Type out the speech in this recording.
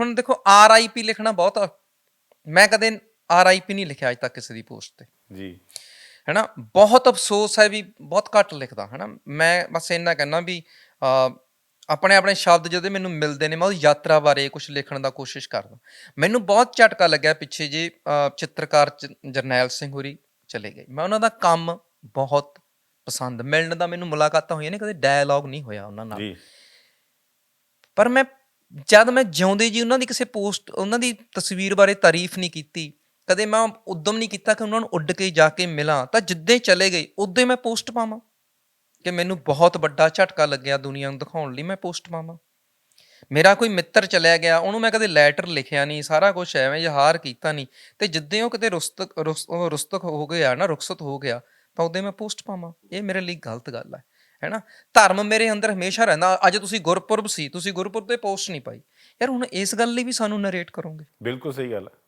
ਹੁਣ ਦੇਖੋ ਆਰਆਈਪੀ ਲਿਖਣਾ ਬਹੁਤ। ਮੈਂ ਕਦੇ ਆਰਆਈਪੀ ਨਹੀਂ ਲਿਖਿਆ ਅੱਜ ਤੱਕ ਕਿਸੇ ਦੀ ਪੋਸਟ ਤੇ। ਜੀ। ਹੈਨਾ ਬਹੁਤ ਅਫਸੋਸ ਹੈ ਵੀ ਬਹੁਤ ਘੱਟ ਲਿਖਦਾ ਹੈਨਾ। ਮੈਂ ਬਸ ਇੰਨਾ ਕਹਿਣਾ ਵੀ ਅਹ, ਆਪਣੇ ਆਪਣੇ ਸ਼ਬਦ ਜਦੋਂ ਮੈਨੂੰ ਮਿਲਦੇ ਨੇ ਮੈਂ ਉਹ ਯਾਤਰਾ ਬਾਰੇ ਕੁਝ ਲਿਖਣ ਦਾ ਕੋਸ਼ਿਸ਼ ਕਰਦਾ। ਮੈਨੂੰ ਬਹੁਤ ਝਟਕਾ ਲੱਗਿਆ ਪਿੱਛੇ ਜੇ ਅਹ, ਚਿੱਤਰਕਾਰ ਚ- ਜਰਨੈਲ ਸਿੰਘ ਹੋਰੀ ਚਲੇ ਗਏ। ਮੈਂ ਉਹਨਾਂ ਦਾ ਕੰਮ ਬਹੁਤ ਪਸੰਦ ਮਿਲਣ ਦਾ ਮੈਨੂੰ ਮੁਲਾਕਾਤਾਂ ਹੋਈਆਂ ਨੇ ਕਦੇ ਡਾਇਲੌਗ ਨਹੀਂ ਹੋਇਆ ਉਹਨਾਂ ਨਾਲ। ਜੀ। ਪਰ ਮੈਂ ਜਦ ਮੈਂ ਜਿਉਂਦੇ ਜੀ ਉਹਨਾਂ ਦੀ ਕਿਸੇ ਪੋਸਟ, ਉਹਨਾਂ ਦੀ ਤਸਵੀਰ ਬਾਰੇ ਤਾਰੀਫ ਨਹੀਂ ਕੀਤੀ, ਕਦੇ ਮੈਂ ਉਦਮ ਨਹੀਂ ਕੀਤਾ ਕਿ ਉਹਨਾਂ ਨੂੰ ਉੱਡ ਕੇ ਜਾ ਕੇ ਮਿਲਾਂ, ਤਾਂ ਜਿੱਦੇ ਚਲੇ ਗਏ, ਉਦੋਂ ਮੈਂ ਪੋਸਟ ਪਾਵਾਂ ਕਿ ਮੈਨੂੰ ਬਹੁਤ ਵੱਡਾ ਝਟਕਾ ਲੱਗਿਆ ਦੁਨੀਆ ਨੂੰ ਦਿਖਾਉਣ ਲਈ ਮੈਂ ਪੋਸਟ ਪਾਵਾਂ। ਮੇਰਾ ਕੋਈ ਮਿੱਤਰ ਚਲਿਆ ਗਿਆ, ਉਹਨੂੰ ਮੈਂ ਕਦੇ ਲੈਟਰ ਲਿਖਿਆ ਨਹੀਂ, ਸਾਰਾ ਕੁਝ ਐਵੇਂ ਜਹਾਰ ਕੀਤਾ ਨਹੀਂ, ਤੇ ਜਿੱਦੇ ਉਹ ਕਿਤੇ ਰੁਸਤਕ, ਰੁਸ- ਰੁਸਤਕ ਹੋ ਗਿਆ ਨਾ, ਰੁਖਸਤ ਹੋ ਗਿਆ, ਤਾਂ ਉਦੋਂ ਮੈਂ ਪੋਸਟ ਪਾਵਾਂ। ਇਹ ਮੇਰੇ ਲਈ ਗਲਤ ਗੱਲ ਹੈ ਹੈਨਾ? ਧਰਮ ਮੇਰੇ ਅੰਦਰ ਹਮੇਸ਼ਾ ਰਹਿੰਦਾ। ਅੱਜ ਤੁਸੀਂ ਗੁਰਪੁਰਬ ਸੀ, ਤੁਸੀਂ ਗੁਰਪੁਰਬ ਤੇ ਪੋਸਟ ਨਹੀਂ ਪਾਈ। ਯਾਰ ਹੁਣ ਇਸ ਗੱਲ ਲਈ ਵੀ ਸਾਨੂੰ ਨਰੇਟ ਕਰੋਗੇ। ਬਿਲਕੁਲ ਸਹੀ ਗੱਲ ਹੈ।